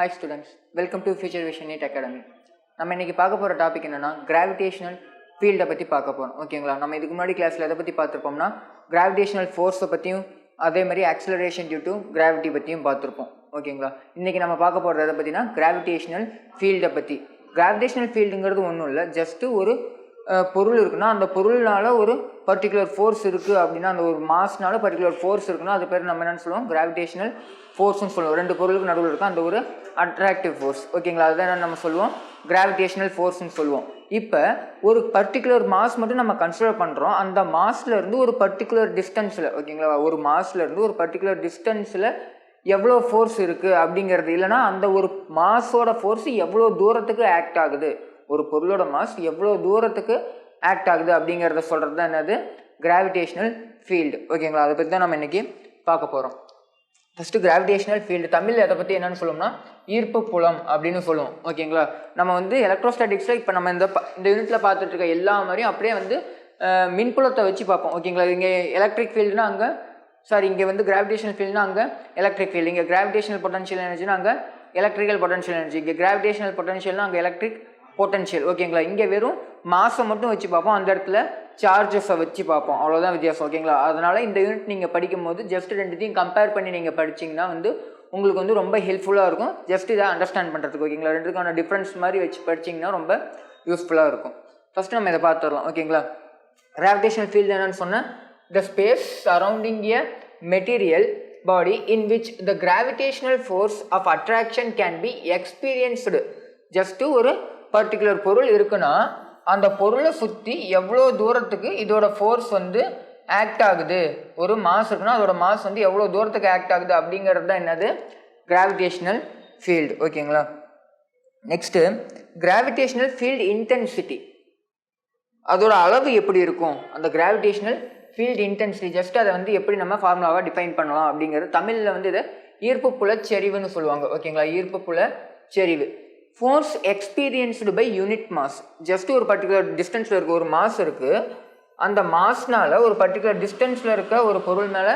Hi students welcome to future vision NEET academy நம்ம இன்னைக்கு பார்க்க போகிற டாபிக் என்னன்னா கிராவிடேஷனல் ஃபீல்டை பற்றி பார்க்க போகிறோம் ஓகேங்களா நம்ம இதுக்கு முன்னாடி கிளாஸில் எதை பற்றி பார்த்துருப்போம்னா கிராவிடேஷனல் ஃபோர்ஸை பற்றியும் அதே மாதிரி ஆக்சலரேஷன் டியூ டு கிராவிட்டி பற்றியும் பார்த்துருப்போம். ஓகேங்களா இன்றைக்கி நம்ம பார்க்க போகிறது எதை பற்றினா கிராவிடேஷனல் ஃபீல்டை பற்றி கிராவிடேஷனல் ஃபீல்டுங்கிறது ஒன்றும் இல்லை ஜஸ்ட்டு ஒரு பொருள் இருக்குன்னா அந்த பொருள்னால ஒரு பர்டிகுலர் ஃபோர்ஸ் இருக்குது அப்படின்னா அந்த ஒரு மாஸ்னால பர்டிகுலர் ஃபோர்ஸ் இருக்குன்னா அது பேர் நம்ம என்னென்னு சொல்லுவோம்? கிராவிடேஷனல் ஃபோர்ஸ்னு சொல்லுவோம். ரெண்டு பொருளுக்கு நடுவில் இருக்கும் அந்த ஒரு அட்ராக்டிவ் ஃபோர்ஸ் ஓகேங்களா அதுதான் நம்ம சொல்லுவோம். கிராவிடேஷனல் ஃபோர்ஸ்னு சொல்லுவோம். இப்போ ஒரு பர்டிகுலர் மாஸ் மட்டும் நம்ம கன்சிடர் பண்ணுறோம் அந்த மாஸ்லேருந்து ஒரு பர்டிகுலர் டிஸ்டன்ஸில் ஓகேங்களா ஒரு மாஸ்லேருந்து ஒரு பர்டிகுலர் டிஸ்டன்ஸில் எவ்வளோ ஃபோர்ஸ் இருக்குது அப்படிங்கிறது. இல்லைன்னா அந்த ஒரு மாஸோட ஃபோர்ஸ் எவ்வளோ தூரத்துக்கு ஆக்ட் ஆகுது? ஒரு பொருளோட மாஸ் எவ்வளோ தூரத்துக்கு ஆக்ட் ஆகுது அப்படிங்கிறத சொல்கிறது தான் என்னது? கிராவிடேஷனல் ஃபீல்டு ஓகேங்களா அதை பற்றி தான் நம்ம இன்றைக்கி பார்க்க போகிறோம் ஃபஸ்ட்டு கிராவிடேஷனல் ஃபீல்டு தமிழ் அதை பற்றி என்னென்னு சொல்லுவோம்னா ஈர்ப்பு புலம் அப்படின்னு சொல்லுவோம். ஓகேங்களா நம்ம வந்து எலக்ட்ரோஸ்டாட்டிக்ஸில் இப்போ நம்ம இந்த இந்த யூனிட்டில் பார்த்துட்டு இருக்க எல்லா மாதிரியும் அப்படியே வந்து மின்புலத்தை வச்சு பார்ப்போம். ஓகேங்களா இங்கே எலக்ட்ரிக் ஃபீல்டுனா அங்கே சாரி இங்கே வந்து கிராவிடேஷனல் ஃபீல்டுனா அங்கே எலக்ட்ரிக் ஃபீல்டு இங்கே கிராவிடேஷனல் பொட்டன்ஷியல் எனர்ஜினா அங்கே எலக்ட்ரிக்கல் பொட்டன்ஷியல் எனர்ஜி இங்கே கிராவிடேஷனல் பொட்டன்ஷியல்னா அங்கே எலக்ட்ரிக் பொட்டன்ஷியல் ஓகேங்களா இங்கே வெறும் மாதம் மட்டும் வச்சு பார்ப்போம். அந்த இடத்துல சார்ஜஸை வச்சு பார்ப்போம். அவ்வளோதான் வித்தியாசம் ஓகேங்களா அதனால் இந்த யூனிட் நீங்கள் படிக்கும்போது ஜஸ்ட் ரெண்டுத்தையும் கம்பேர் பண்ணி நீங்கள் படிச்சீங்கன்னா வந்து உங்களுக்கு வந்து ரொம்ப ஹெல்ப்ஃபுல்லாக இருக்கும். ஜஸ்ட் இதை அண்டர்ஸ்டாண்ட் பண்ணுறதுக்கு ஓகேங்களா ரெண்டுக்கான டிஃப்ரென்ஸ் மாதிரி வச்சு படிச்சீங்கன்னா ரொம்ப யூஸ்ஃபுல்லாக இருக்கும். ஃபஸ்ட்டு நம்ம இதை பார்த்துடலாம் ஓகேங்களா கிராவிடேஷனல் ஃபீல்டு என்னன்னு சொன்னால் the space surrounding a material body in which the gravitational force of attraction can be experienced just ஒரு பர்டிகுலர் பொருள் இருக்குன்னா அந்த பொருளை சுற்றி எவ்வளோ தூரத்துக்கு இதோட ஃபோர்ஸ் வந்து ஆக்ட் ஆகுது? ஒரு மாஸ் இருக்குன்னா அதோட மாஸ் வந்து எவ்வளோ தூரத்துக்கு ஆக்ட் ஆகுது அப்படிங்கிறது தான் என்னது? கிராவிடேஷ்னல் ஃபீல்டு ஓகேங்களா நெக்ஸ்ட்டு கிராவிடேஷ்னல் ஃபீல்டு இன்டென்சிட்டி அதோட அளவு எப்படி இருக்கும்? அந்த கிராவிடேஷ்னல் ஃபீல்டு இன்டென்சிட்டி ஜஸ்ட் அதை வந்து எப்படி நம்ம ஃபார்முலாவாக டிஃபைன் பண்ணலாம் அப்படிங்கிறது தமிழில் வந்து இதை ஈர்ப்பு புல செறிவுன்னு சொல்லுவாங்க ஓகேங்களா ஈர்ப்பு புல செறிவு force experienced by unit mass just ஒரு பர்டிகுலர் டிஸ்டன்ஸில் இருக்க ஒரு மாஸ் இருக்குது அந்த மாஸ்னால் ஒரு பர்டிகுலர் டிஸ்டன்ஸில் இருக்க ஒரு பொருள் மேலே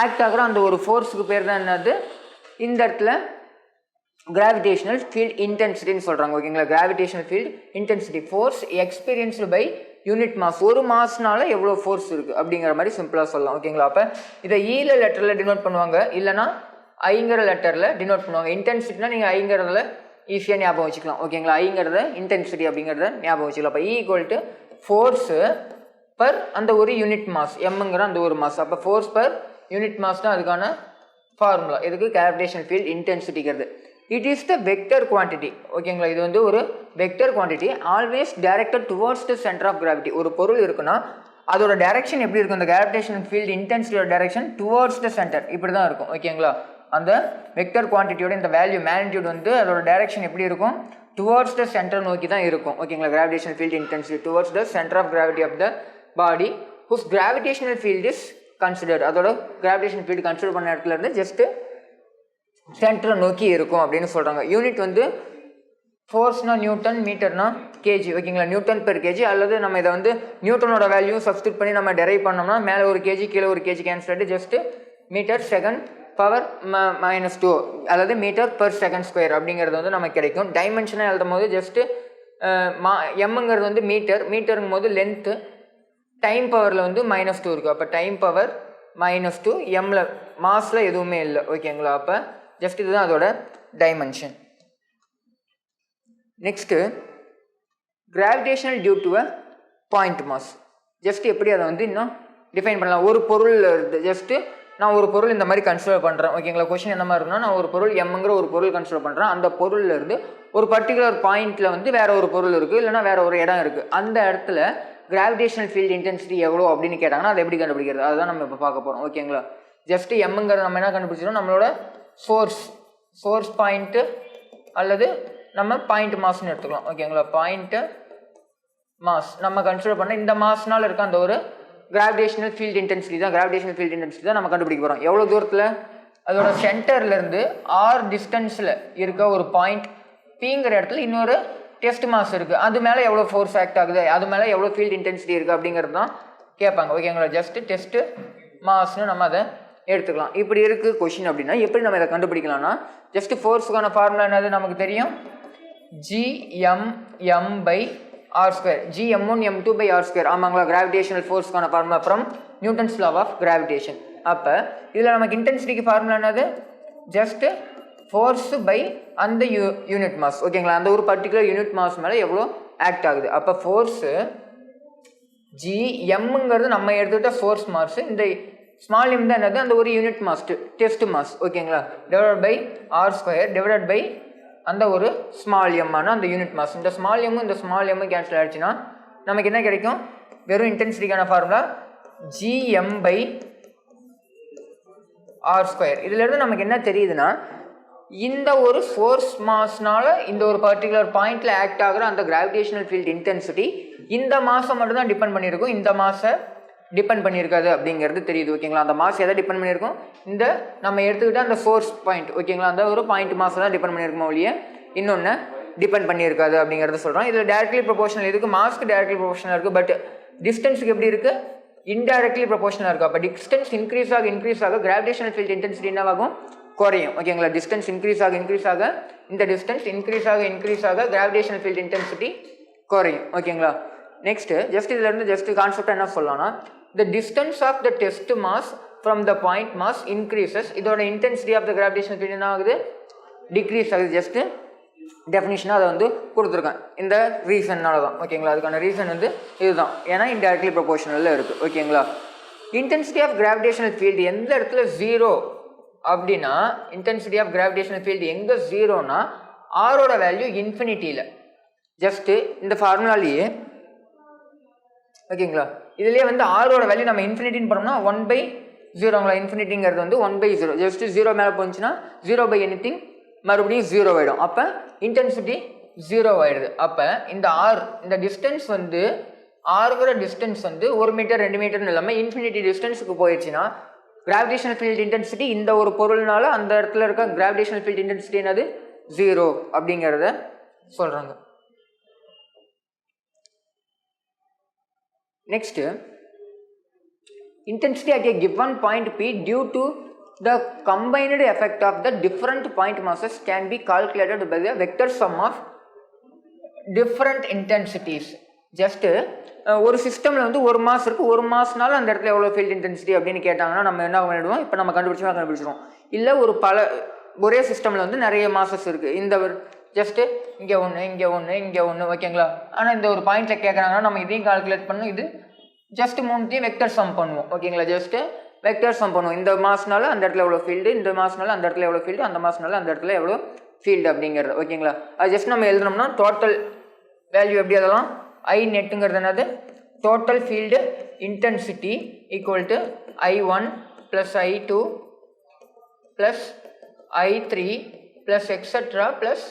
ஆக்ட் ஆகிற அந்த ஒரு ஃபோர்ஸுக்கு பேர் தான் என்னது? இந்த இடத்துல கிராவிடேஷனல் ஃபீல்ட் இன்டென்சிட்டின்னு சொல்கிறாங்க ஓகேங்களா gravitational field intensity force experienced by unit mass ஒரு மாஸ்னால எவ்வளோ ஃபோர்ஸ் இருக்குது அப்படிங்கிற மாதிரி சிம்பிளாக சொல்லலாம். ஓகேங்களா அப்போ இதை ஈல லெட்டரில் டினோட் பண்ணுவாங்க. இல்லைனா ஐங்கிற லெட்டரில் டினோட் பண்ணுவாங்க. இன்டென்சிட்டினா நீங்கள் ஐங்கிறதுல ஈஸியாக ஞாபகம் வச்சுக்கலாம் ஓகேங்களா ஐங்கிறத இன்டென்சிட்டி அப்படிங்கிறத ஞாபகம் வச்சுக்கலாம். அப்போ ஈக்குவல் டு ஃபோர்ஸு பர் அந்த ஒரு யூனிட் மாஸ் எம்ங்கிற அந்த ஒரு மாஸ் அப்போ ஃபோர்ஸ் பர் யூனிட் மாஸ் தான் அதுக்கான ஃபார்முலா இதுக்கு gravitation field இன்டென்சிட்டிங்கிறது it is the vector quantity ஓகேங்களா இது வந்து ஒரு vector quantity always directed towards the centre of gravity ஒரு பொருள் இருக்குன்னா அதோட டைரக்ஷன் எப்படி இருக்கும்? அந்த கிராவிடேஷன் ஃபீல்டு இன்டென்சிட்டியோட டைரக்ஷன் டுவர்ட்ஸ் த சென்டர் இப்படி தான் இருக்கும். ஓகேங்களா அந்த வெக்டர் குவான்டிட்டியோட இந்த வேல்யூ மேக்னிடியூட் வந்து அதோட டைரக்ஷன் எப்படி இருக்கும்? டுவர்ட்ஸ் த சென்டர் நோக்கி தான் இருக்கும். ஓகேங்களா gravitation field intensity towards the centre of gravity of the body whose gravitational field is considered அதோட கிராவிடேஷன் ஃபீல்டு கன்சிடர் பண்ண இடத்துல இருந்து ஜஸ்ட்டு சென்டரை நோக்கி இருக்கும் அப்படின்னு சொல்கிறாங்க யூனிட் வந்து ஃபோர்ஸ்னால் நியூட்டன் மீட்டர்னா கேஜி ஓகேங்களா நியூட்டன் பெர் கேஜி அல்லது நம்ம இதை வந்து நியூட்டனோட வேல்யூ சப்ஸ்டியூட் பண்ணி நம்ம டெரைவ் பண்ணோம்னா மேலே ஒரு கேஜி கீழே ஒரு KG cancel just metre second power minus two அதாவது மீட்டர் பர் செகண்ட் ஸ்கொயர் அப்படிங்கிறது வந்து நமக்கு கிடைக்கும். டைமென்ஷனாக எழுதும் போது ஜஸ்ட்டு மா எம்ங்கிறது வந்து மீட்டர் மீட்டருங்கும் போது லென்த்து டைம் பவரில் வந்து மைனஸ் டூ இருக்குது அப்போ டைம் பவர் மைனஸ் டூ எம்மில் மாஸில் எதுவுமே இல்லை. ஓகேங்களா அப்போ ஜஸ்ட் இதுதான் அதோட dimension next gravitational due to a point mass just எப்படி அதை வந்து இன்னும் டிஃபைன் பண்ணலாம்? ஒரு பொருள் ஜஸ்ட்டு நான் ஒரு பொருள் இந்த மாதிரி கன்சிடர் பண்ணுறேன் ஓகேங்களா கொஷின் என்ன மாதிரி இருக்குன்னா நான் ஒரு பொருள் எம்ங்கிற ஒரு பொருள் கன்சிடர் பண்ணுறேன் அந்த பொருள்லேருந்து ஒரு பர்டிகுலர் பாயிண்ட்டில் வந்து வேறு ஒரு பொருள் இருக்குது இல்லைன்னா வேறு ஒரு இடம் இருக்குது அந்த இடத்துல கிராவிடேஷனல் ஃபீல்டு இன்டென்சிட்டி எவ்வளோ அப்படின்னு கேட்டாங்கன்னா அதை எப்படி கண்டுபிடிக்கிறது? அதுதான் நம்ம இப்போ பார்க்க போகிறோம் ஓகேங்களா ஜஸ்ட் எம்ங்கிறத நம்ம என்ன கண்டுபிடிச்சிடும் நம்மளோட சோர்ஸ் சோர்ஸ் பாயிண்ட்டு அல்லது நம்ம பாயிண்ட் மாஸ்னு எடுத்துக்கலாம். ஓகேங்களா பாயிண்ட்டு மாஸ் நம்ம கன்சிடர் பண்ண இந்த மாஸ்னால இருக்க அந்த ஒரு கிராவிடேஷனல் ஃபீல்ட் இன்டென்சிட்டி தான் கிராவிடேஷனல் ஃபீல்ட் இன்டென்சிட்டி தான் நம்ம கண்டுபிடிக்க போகிறோம் எவ்வளோ தூரத்தில்? அதோட சென்டர்லேருந்து ஆர் டிஸ்டன்ஸில் இருக்க ஒரு பாயிண்ட் பிங்கிற இடத்துல இன்னொரு டெஸ்ட் மாஸ் இருக்குது அது மேலே எவ்வளோ ஃபோர்ஸ் ஆக்ட் ஆகுது? அது மேலே எவ்வளோ ஃபீல்ட் இன்டென்சிட்டி இருக்குது அப்படிங்கிறது தான் கேட்பாங்க. ஓகேங்களா ஜஸ்ட்டு டெஸ்ட்டு மாஸ்னு நம்ம அதை எடுத்துக்கலாம். இப்படி இருக்குது கொஷின் அப்படின்னா எப்படி நம்ம இதை கண்டுபிடிக்கலாம்னா ஜஸ்ட் ஃபோர்ஸுக்கான ஃபார்முலா என்னது நமக்கு தெரியும்? GMM by R square G M one M two by R square ஆமாங்களா gravitational ஃபோர்ஸ்க்கான formula from Newton's law of gravitation அப்போ இதில் நமக்கு இன்டென்சிட்டிக்கு ஃபார்முலா என்னது? ஜஸ்ட்டு ஃபோர்ஸு பை அந்த யூ யூனிட் மாஸ் ஓகேங்களா அந்த ஒரு பர்டிகுலர் யூனிட் மாஸ் மேலே எவ்வளோ ஆக்ட் ஆகுது? அப்போ ஃபோர்ஸு ஜி எம்ங்கிறது நம்ம எடுத்துக்கிட்ட ஃபோர்ஸ் மாஸ் இந்த ஸ்மால் எம் தான் என்னது? அந்த ஒரு யூனிட் மாஸ் டெஸ்ட் மாஸ் ஓகேங்களா divide by R square divide by அந்த ஒரு ஸ்மால் எம்மான அந்த யூனிட் மாஸ் இந்த ஸ்மால் எம்மும் இந்த ஸ்மால் எம்மும் கேன்சல் ஆயிடுச்சுன்னா நமக்கு என்ன கிடைக்கும்? வெறும் இன்டென்சிட்டிக்கான formula GM by R square இதுலேருந்து நமக்கு என்ன தெரியுதுன்னா இந்த ஒரு ஃபோர்ஸ் மாஸ்னால இந்த ஒரு பர்டிகுலர் பாயிண்டில் ஆக்ட் ஆகிற அந்த கிராவிடேஷனல் ஃபீல்ட் இன்டென்சிட்டி இந்த மாதம் மட்டும் தான் டிபெண்ட் பண்ணியிருக்கும். இந்த மாதம் டிபெண்ட் பண்ணியிருக்காது அப்படிங்கிறது தெரியுது ஓகேங்களா அந்த மாஸ் எதை டிபெண்ட் பண்ணியிருக்கோம் இந்த நம்ம எடுத்துக்கிட்ட அந்த ஃபோர்ஸ் பாயிண்ட் ஓகேங்களா அந்த ஒரு பாயிண்ட் மாசம் தான் டிபெண்ட் பண்ணியிருக்கோம் ஒழிய இன்னொன்று டிபெண்ட் பண்ணியிருக்காது அப்படிங்கிறத சொல்கிறோம் இதில் டேரக்ட்லி ப்ரொபோஷனல் இருக்குது மாஸ்க்கு டேரக்ட்லி ப்ரொபோஷனல் இருக்குது பட் டிஸ்டன்ஸுக்கு எப்படி இருக்குது இன்டெரக்ட்லி ப்ரொபோஷனாக இருக்கும் அப்போ டிஸ்டன்ஸ் இன்க்ரீஸ் ஆக இன்க்ரீஸ் ஆக கிராவிடேஷனல் ஃபீல்ட் இன்டென்சிட்டி என்னவாகும் குறையும் ஓகேங்களா டிஸ்டன்ஸ் இன்க்ரீஸ் ஆக இன்க்ரீஸ் ஆக இந்த டிஸ்டன்ஸ் இன்க்ரீஸ் ஆக இன்க்ரீஸ் ஆக கிராவிடேஷனல் ஃபீல்ட் இன்டென்சிட்டி குறையும் ஓகேங்களா நெக்ஸ்ட்டு ஜஸ்ட் இதுலேருந்து ஜஸ்ட் கான்செப்ட் என்ன சொல்லலாம்னா the distance of the test mass from the point mass increases. இதோட intensity of the gravitational field என்ன ஆகுது? டிக்ரீஸ் ஆகுது. ஜஸ்ட்டு டெஃபினிஷனாக அதை வந்து கொடுத்துருக்கேன். இந்த ரீசன்னால தான் ஓகேங்களா அதுக்கான ரீசன் வந்து இதுதான். ஏன்னா இன்டெரக்ட்லி ப்ரொபோஷனலில் இருக்குது ஓகேங்களா இன்டென்சிட்டி ஆஃப் கிராவிடேஷனல் ஃபீல்டு எந்த இடத்துல ஜீரோ அப்படின்னா இன்டென்சிட்டி ஆஃப் கிராவிடேஷனல் ஃபீல்டு எங்கே ஜீரோனா ஆரோட வேல்யூ இன்ஃபினிட்டியில் ஜஸ்ட்டு இந்த ஃபார்முலாலேயே ஓகேங்களா? இதுலேயே வந்து ஆரோட வேல்யூ நம்ம இன்ஃபினிட்டின்னு பண்ணோம்னா ஒன் பை ஜீரோங்களா இன்ஃபினிட்டிங்கிறது வந்து one by zero just zero மேலே போச்சுன்னா ஜீரோ பை எனிதிங் மறுபடியும் ஜீரோ ஆகிடும் அப்போ இன்டென்சிட்டி ஜீரோ ஆகிடுது அப்போ இந்த ஆர் இந்த டிஸ்டன்ஸ் வந்து ஆறுகிற டிஸ்டன்ஸ் வந்து ஒரு மீட்டர் ரெண்டு மீட்டர்னு இல்லாமல் இன்ஃபினிட்டி டிஸ்டன்ஸுக்கு போயிடுச்சுன்னா கிராவிடேஷனல் ஃபீல்ட் இன்டென்சிட்டி இந்த ஒரு பொருள்னால அந்த இடத்துல இருக்க கிராவிடேஷனல் ஃபீல்ட் இன்டென்சிட்டி என்னது? ஜீரோ அப்படிங்கிறத சொல்கிறாங்க next intensity at a given point P due to the combined effect of the different point masses can be calculated by the vector sum of different intensities. Just uh, ஒரு சிஸ்டமில் வந்து ஒரு mass இருக்குது ஒரு மாசனால அந்த இடத்துல எவ்வளோ ஃபீல்ட் இன்டென்சிட்டி அப்படின்னு கேட்டாங்கன்னா நம்ம என்ன பண்ணிடுவோம்? இப்போ நம்ம கண்டுபிடிச்சோம் கண்டுபிடிச்சிருவோம். இல்லை ஒரு பல ஒரே சிஸ்டமில் வந்து நிறைய மாசஸ் இருக்குது இந்த ஜஸ்ட்டு இங்கே ஒன்று இங்கே ஒன்று இங்கே ஒன்று ஓகேங்களா ஆனால் இந்த ஒரு பாயிண்ட்டில் கேட்குறாங்கன்னா நம்ம இதையும் கால்குலேட் பண்ணணும் இது ஜஸ்ட் மூணுத்தையும் வெக்டர் சம் பண்ணுவோம் ஓகேங்களா ஜஸ்ட்டு வெக்டர் சம் பண்ணுவோம். இந்த மாசனால அந்த இடத்துல எவ்வளோ ஃபீல்டு இந்த மாசனால அந்த இடத்துல எவ்வளோ ஃபீல்டு அந்த மாசனால அந்த இடத்துல எவ்வளோ ஃபீல்டு அப்படிங்கிறது ஓகேங்களா அது ஜஸ்ட் நம்ம எழுதுனோம்னா டோட்டல் வேல்யூ எப்படி அதெல்லாம் ஐ நெட்டுங்கிறது என்னது? Total field intensity equal to I one plus I two plus I three plus extra plus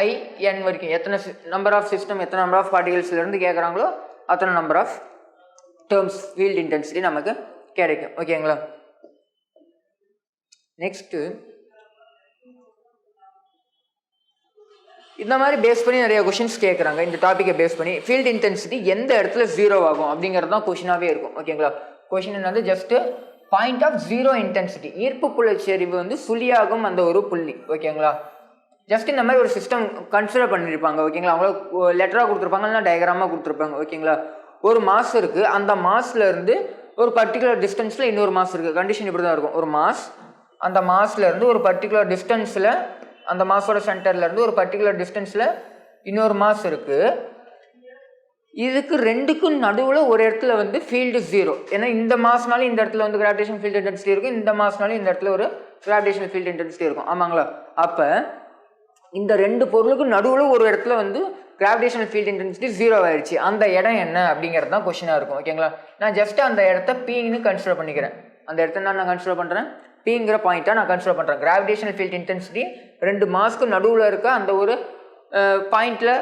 I N வரைக்கும். எத்தனை நம்பர் ஆஃப் சிஸ்டம் எத்தனை நம்பர் ஆஃப் பார்ட்டிகல்ஸ்லேருந்து கேட்குறாங்களோ அத்தனை number of terms field intensity நமக்கு கிடைக்கும். ஓகேங்களா நெக்ஸ்ட்டு இந்த மாதிரி பேஸ் பண்ணி நிறைய கொஷின்ஸ் கேட்குறாங்க இந்த டாப்பிக்கை பேஸ் பண்ணி. ஃபீல்டு இன்டென்சிட்டி எந்த இடத்துல ஜீரோ ஆகும் அப்படிங்கிறது தான் கொஷினாகவே இருக்கும். ஓகேங்களா கொஷின் என்னது just point of zero intensity ஈர்ப்பு புள்ளி செறிவு வந்து சுழியாகும் அந்த ஒரு புள்ளி. ஓகேங்களா ஜஸ்ட் இந்த மாதிரி ஒரு சிஸ்டம் கன்சிடர் பண்ணியிருப்பாங்க ஓகேங்களா அவங்கள லெட்டராக கொடுத்துருப்பாங்க இல்லைனா டயக்ராமாக கொடுத்துருப்பாங்க ஓகேங்களா ஒரு மாஸ் இருக்குது அந்த மாஸ்லேருந்து ஒரு பர்டிகுலர் டிஸ்டன்ஸில் இன்னொரு மாஸ் இருக்குது கண்டிஷன் இப்படி தான் இருக்கும். ஒரு மாஸ் அந்த மாஸ்லேருந்து ஒரு பர்டிகுலர் டிஸ்டன்ஸில் அந்த மாஸோட சென்டர்லேருந்து ஒரு பர்டிகுலர் டிஸ்டன்ஸில் இன்னொரு மாஸ் இருக்குது இதுக்கு ரெண்டுக்கும் நடுவில் ஒரு இடத்துல வந்து ஃபீல்டு ஜீரோ ஏன்னா இந்த மாசனாலும் இந்த இடத்துல வந்து கிராவிடேஷன் ஃபீல்டு இன்டென்சிட்டி இருக்கும். இந்த மாசனாலும் இந்த இடத்துல ஒரு கிராவிடேஷன் ஃபீல்டு இன்டென்சிட்டி இருக்கும். ஆமாங்களா? அப்போ இந்த ரெண்டு பொருளுக்கும் நடுவில் ஒரு இடத்துல வந்து கிராவிடேஷனல் ஃபீல்ட் இன்டென்சிட்டி ஜீரோ ஆயிடுச்சு. அந்த இடம் என்ன அப்படிங்கிறது தான் கொஷினாக இருக்கும். ஓகேங்களா நான் ஜஸ்ட் அந்த இடத்த பீங்னு கன்சிடர் பண்ணிக்கிறேன். அந்த இடத்த நான் கன்சிடர் பண்ணுறேன் பிங்கிற பாயிண்ட்டாக நான் கன்சிடர் பண்ணுறேன் கிராவிடேஷனல் ஃபீல்ட் இன்டென்சிட்டி ரெண்டு மாஸ்க்கு நடுவில் இருக்க அந்த ஒரு பாயிண்ட்டில்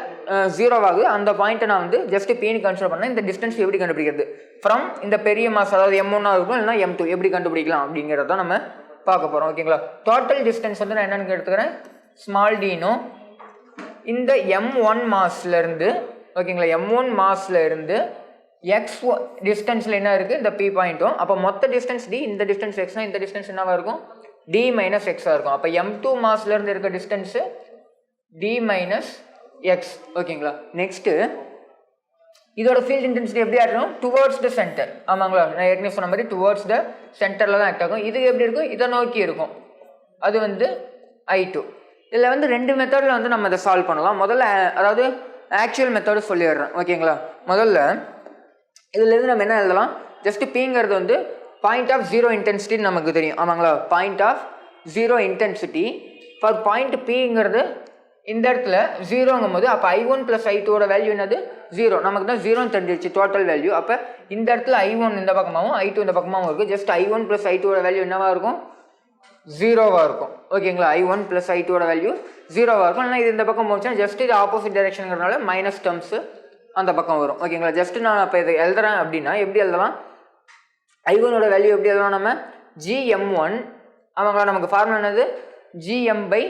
ஜீரோவாகுது அந்த பாயிண்ட்டை நான் வந்து ஜஸ்ட் பீன்னு கன்சிடர் பண்ணேன். இந்த டிஸ்டன்ஸ் எப்படி கண்டுபிடிக்கிறது? ஃப்ரம் இந்த பெரிய மாஸ் அதாவது எம் ஒன்னாக இருக்கும் இல்லைனா எம் டூ எப்படி கண்டுபிடிக்கலாம் அப்படிங்கிறத நம்ம பார்க்க போகிறோம் ஓகேங்களா டோட்டல் டிஸ்டன்ஸ் வந்து நான் என்னென்னு எடுத்துக்கிறேன்? ஸ்மால் டீனும் இந்த எம் ஒன் மாஸ்லேருந்து ஓகேங்களா எம் ஒன் மாஸ்லேருந்து எக்ஸ் டிஸ்டன்ஸில் என்ன இருக்குது இந்த பி பாயிண்ட்டும் அப்போ மொத்த டிஸ்டன்ஸ் டி இந்த டிஸ்டன்ஸ் எக்ஸ்னா இந்த டிஸ்டன்ஸ் என்னவாக இருக்கும்? டி மைனஸ் எக்ஸாக இருக்கும். அப்போ எம் டூ மாஸ்லேருந்து இருக்க டிஸ்டன்ஸு டி மைனஸ் எக்ஸ் ஓகேங்களா நெக்ஸ்ட்டு இதோட ஃபீல்ட் இன்டென்சிட்டி எப்படி ஆகணும் டுவர்ட்ஸ் த சென்டர் ஆமாங்களா? நான் ஏற்கனவே சொன்ன மாதிரி டுவர்ட்ஸ் த சென்டரில் தான் ஆக்ட் ஆகும். இது எப்படி இருக்கும்? இதை நோக்கி இருக்கும். அது வந்து ஐ டூ இதில் வந்து ரெண்டு மெத்தடில் வந்து நம்ம இதை சால்வ் பண்ணலாம். முதல்ல அதாவது ஆக்சுவல் மெத்தடு சொல்லிடுறேன். ஓகேங்களா முதல்ல இதுலேருந்து நம்ம என்ன எழுதலாம்? ஜஸ்ட் பிங்கிறது வந்து பாயிண்ட் ஆஃப் ஜீரோ இன்டென்சிட்டின்னு நமக்கு தெரியும். ஆமாங்களா? Point of zero intensity for point பிங்கிறது இந்த இடத்துல ஜீரோங்கும் போது அப்போ ஐ ஒன் ப்ளஸ் ஐ டூவோட வேல்யூ என்னது? ஜீரோ நமக்கு தான் ஜீரோன்னு தெரிஞ்சிருச்சு டோட்டல் வேல்யூ அப்போ இந்த இடத்துல ஐ ஒன் இந்த பக்கமாகவும் ஐ டூ இந்த பக்கமாகவும் இருக்குது just I one plus I டூவோட வேல்யூ என்னவாக இருக்கும்? ஜீரோவாக இருக்கும். ஓகேங்களா ஐ ஒன் ப்ளஸ் ஐ டூவோட வேல்யூ ஜீரோவாக இருக்கும். ஆனால் இது இந்த பக்கம் போச்சுன்னா ஜஸ்ட் இது ஆப்போசிட் டைரக்ஷனுங்கிறனால மைனஸ் டேர்ம்ஸு அந்த பக்கம் வரும். ஓகேங்களா ஜஸ்ட் நான் இப்போ இதை எழுதுறேன் அப்படின்னா எப்படி எழுதலாம்? ஐ ஒனோட வேல்யூ எப்படி எழுதலாம் நம்ம? ஜிஎம் ஒன் ஆமாங்களா நமக்கு ஃபார்முலா என்னது? ஜிஎம் பை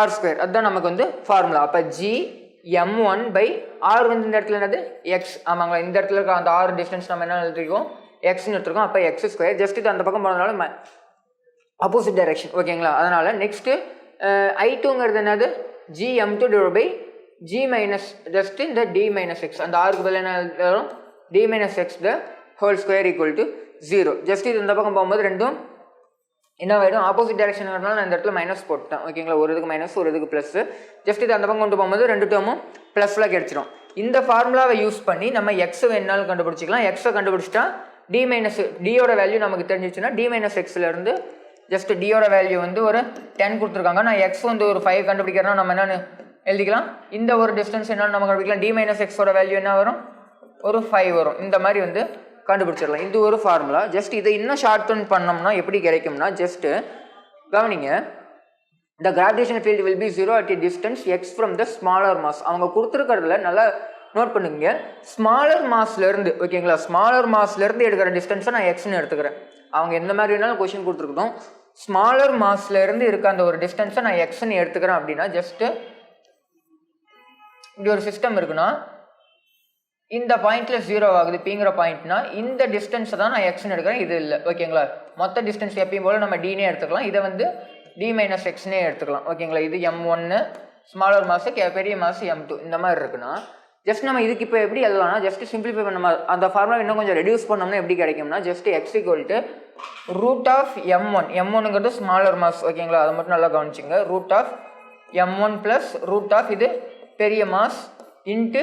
ஆர் ஸ்கொயர் அதுதான் நமக்கு வந்து ஃபார்முலா அப்போ G M one by R வந்து இந்த இடத்துல என்னது? எக்ஸ் ஆமாங்களா இந்த இடத்துல இருக்க அந்த ஆறு டிஸ்டன்ஸ் நம்ம என்ன எழுதிருக்கோம்? எக்ஸ்னு எடுத்துருக்கோம். அப்போ எக்ஸ் ஸ்கொயர் ஜஸ்ட் இது அந்த பக்கம் போனதுனால ஆப்போசிட் டைரக்ஷன் ஓகேங்களா அதனால் நெக்ஸ்ட்டு ஐ டூங்கிறது என்னது? G M two divide by G minus just இந்த டி மைனஸ் எக்ஸ் அந்த ஆறுக்கு பதில் என்ன வரும்? D minus X the whole square equal to zero just இது இந்த பக்கம் போகும்போது ரெண்டும் என்ன ஆகிடும் ஆப்போசிட் டைரக்ஷன் நான் இந்த இடத்துல மைனஸ் போட்டேன் ஓகேங்களா ஒரு இதுக்கு மைனஸ் ஒரு இதுக்கு ப்ளஸ் ஜஸ்ட் இது அந்த பக்கம் கொண்டு போகும்போது ரெண்டு டேர்மும் ப்ளஸில் கிடச்சிடும் இந்த ஃபார்முலாவை யூஸ் பண்ணி நம்ம எக்ஸ் வேணாலும் கண்டுபிடிச்சிக்கலாம். எக்ஸை கண்டுபிடிச்சிட்டா டி மைனஸ் டியோட வேல்யூ நமக்கு தெரிஞ்சிச்சுன்னா டி மைனஸ் எக்ஸ்லேருந்து ஜஸ்ட் டியோட வேல்யூ வந்து ஒரு டென் கொடுத்துருக்காங்க. நான் எக்ஸ் வந்து ஒரு ஃபைவ் கண்டுபிடிக்கிறேன்னா நம்ம என்னென்னு எழுதிக்கலாம். இந்த ஒரு டிஸ்டன்ஸ் என்னென்னு நம்ம கண்டுபிடிக்கலாம். டி மைனஸ் எக்ஸோட வேல்யூ என்ன வரும்? ஒரு ஃபைவ் வரும். இந்த மாதிரி வந்து கண்டுபிடிச்சிடலாம். இது ஒரு ஃபார்முலா ஜஸ்ட் இதை இன்னும் ஷார்ட் டர்ன் பண்ணோம்னா எப்படி கிடைக்கும்னா ஜஸ்ட்டு கவனிங்க. The gravitation field will be zero at distance X from the smaller mass அவங்க கொடுத்துருக்கிறதுல நல்லா நோட் பண்ணுங்க. ஸ்மாலர் மாஸ்லேருந்து ஓகேங்களா ஸ்மாலர் மாஸ்லேருந்து எடுக்கிற டிஸ்டன்ஸை நான் எக்ஸ்னு எடுத்துக்கிறேன். அவங்க எந்த மாதிரி வேணாலும் கொஷின் கொடுத்துருக்கட்டும். ஸ்மாலர் மாஸ்லேருந்து இருக்க அந்த ஒரு டிஸ்டன்ஸை நான் எக்ஸ்னு எடுத்துக்கிறேன் அப்படின்னா ஜஸ்ட்டு இப்படி ஒரு சிஸ்டம் இருக்குன்னா இந்த பாயிண்ட்ல ஜீரோ ஆகுது பிங்கிற பாயிண்ட்னா இந்த டிஸ்டன்ஸை தான் நான் எக்ஸ்னு எடுக்கிறேன். இது இல்லை. ஓகேங்களா மொத்த டிஸ்டன்ஸ் எப்பயும் போல நம்ம டினே எடுத்துக்கலாம். இதை வந்து டி மைனஸ் எக்ஸ்னே எடுத்துக்கலாம். ஓகேங்களா இது எம் ஒன்று ஸ்மாலர் மாசு பெரிய மாசு எம் டூ இந்த மாதிரி இருக்குன்னா ஜஸ்ட் நம்ம இதுக்கு இப்போ எப்படி எழுதலாம்னா ஜஸ்ட் சிம்பிளிஃபை பண்ண அந்த ஃபார்முலா இன்னும் கொஞ்சம் ரெடியூஸ் பண்ணோம்னா எப்படி கிடைக்கும்னா just X equal root of M one M ஒனுங்கிறது smaller mass ஓகேங்களா அதை மட்டும் நல்லா கவனிச்சிங்க root of M one plus root of இது பெரிய மாஸ் இன்ட்டு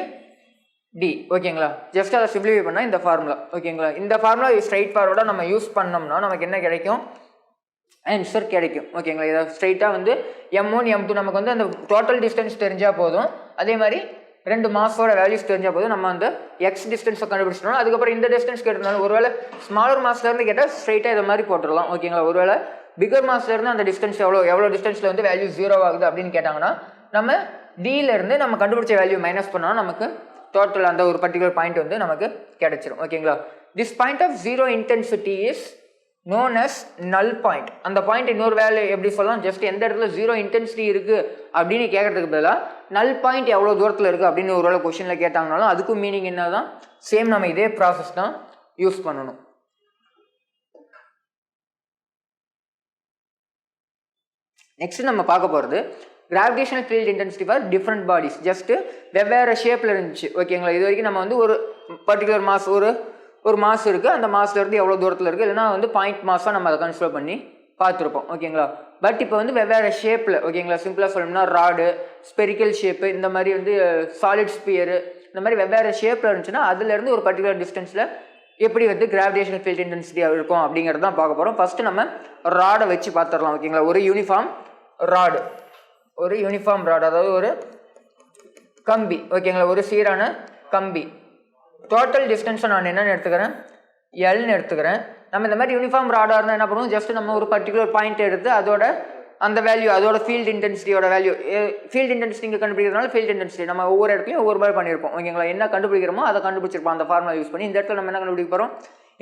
டி ஓகேங்களா ஜஸ்ட் அதை சிம்பிளிஃபை பண்ணால் இந்த ஃபார்முலா ஓகேங்களா இந்த ஃபார்முலா ஸ்ட்ரைட் ஃபார்வர்டாக நம்ம யூஸ் பண்ணோம்னா நமக்கு என்ன கிடைக்கும்? ஆன்சர் கிடைக்கும் ஓகேங்களா இதை ஸ்ட்ரைட்டாக வந்து எம் ஒன் எம் டூ நமக்கு வந்து அந்த டோட்டல் டிஸ்டன்ஸ் தெரிஞ்சால் போதும். அதே மாதிரி ரெண்டு மாஸோட வேல்யூஸ் தெரிஞ்சால் போது நம்ம வந்து எக்ஸ் டிஸ்டன்ஸை கண்டுபிடிச்சிடணும். அதுக்கப்புறம் இந்த டிஸ்டன்ஸ் கேட்டிருந்தாலும் ஒருவேளை ஸ்மாலர் மாஸ்லேருந்து கேட்டால் ஸ்ட்ரைட்டாக இதை மாதிரி போட்டுடலாம். ஓகேங்களா ஒருவேளை பிகர் மாஸ்லேருந்து அந்த டிஸ்டன்ஸ் எவ்வளோ எவ்வளோ டிஸ்டன்ஸில் வந்து வேல்யூ ஜீரோ ஆகுது அப்படின்னு கேட்டாங்கன்னா நம்ம டீலேருந்து நம்ம கண்டுபிடிச்ச வேல்யூ மைனஸ் பண்ணோம்னா நமக்கு டோட்டல் அந்த ஒரு பர்டிகுலர் பாயிண்ட் வந்து நமக்கு கிடைச்சிரும். ஓகேங்களா this point of zero intensity is known as null point அந்த பாயிண்ட் இன்னொரு வேலை எப்படி சொல்லலாம்? ஜஸ்ட் எந்த இடத்துல ஜீரோ இன்டென்சிட்டி இருக்குது அப்படின்னு கேட்கறதுக்கு பதிலாக நல் பாயிண்ட் எவ்வளோ தூரத்தில் இருக்குது அப்படின்னு ஒரு வேளை கொஷினில் கேட்டாங்கனாலும் அதுக்கும் மீனிங் என்ன தான் சேம் நம்ம இதே ப்ராசஸ் தான் யூஸ் பண்ணணும். நெக்ஸ்ட் நம்ம பார்க்க போகிறது gravitational field intensity for different bodies just வெவ்வேறு ஷேப்பில் இருந்துச்சு. ஓகேங்களா இது வரைக்கும் நம்ம வந்து ஒரு பர்டிகுலர் மாஸ் ஒரு ஒரு மாஸ் இருக்குது அந்த மாஸ்லேருந்து எவ்வளோ தூரத்தில் இருக்குது இல்லைனா வந்து பாயிண்ட் மாஸாக நம்ம அதை கன்சிடர் பண்ணி பார்த்துருப்போம். ஓகேங்களா பட் இப்போ வந்து வெவ்வேறு ஷேப்பில் ஓகேங்களா சிம்பிளாக சொல்லணும்னா ராடு ஸ்பெரிக்கல் ஷேப்பு இந்த மாதிரி வந்து சாலிட் ஸ்பியரு இந்த மாதிரி வெவ்வேறு ஷேப்பில் இருந்துச்சுன்னா அதுலேருந்து ஒரு பர்டிகுலர் டிஸ்டன்ஸில் எப்படி வந்து கிராவிடேஷன் ஃபீல்ட் இன்டென்சிட்டியாக இருக்கும் அப்படிங்கிறது தான் பார்க்க போகிறோம் ஃபஸ்ட்டு நம்ம ராடை வச்சு பார்த்துடலாம் ஓகேங்களா ஒரு யூனிஃபார்ம் ராடு ஒரு யூனிஃபார்ம் ராடு அதாவது ஒரு கம்பி ஓகேங்களா ஒரு சீரான கம்பி. டோட்டல் டிஸ்டன்ஸை நான் என்னென்னு எடுத்துக்கிறேன்? எல்னு எடுத்துக்கிறேன். நம்ம இந்த மாதிரி யூனிஃபார்ம் ராடாக இருந்தால் என்ன பண்ணுவோம்? ஜஸ்ட் நம்ம ஒரு பர்டிகுலர் பாயிண்ட் எடுத்து அதோட அந்த வேல்யூ அதோட ஃபீல்ட் இன்டென்சிட்டியோட வேல்யூ ஃபீல்டு இன்டென்சிட்டி இங்கே கண்டுபிடிக்கிறதுனால ஃபீல்ட் இன்டென்சிட்டி நம்ம ஒவ்வொரு இடத்துலையும் ஒவ்வொரு மாதிரி பண்ணியிருப்போம். ஓகேங்களா? என்ன கண்டுபிடிக்கிறோமோ அதை கண்டுபிடிச்சிருப்போம். அந்த ஃபார்முலா யூஸ் பண்ணி இந்த இடத்துல நம்ம என்ன கண்டுபிடிக்க போகிறோம்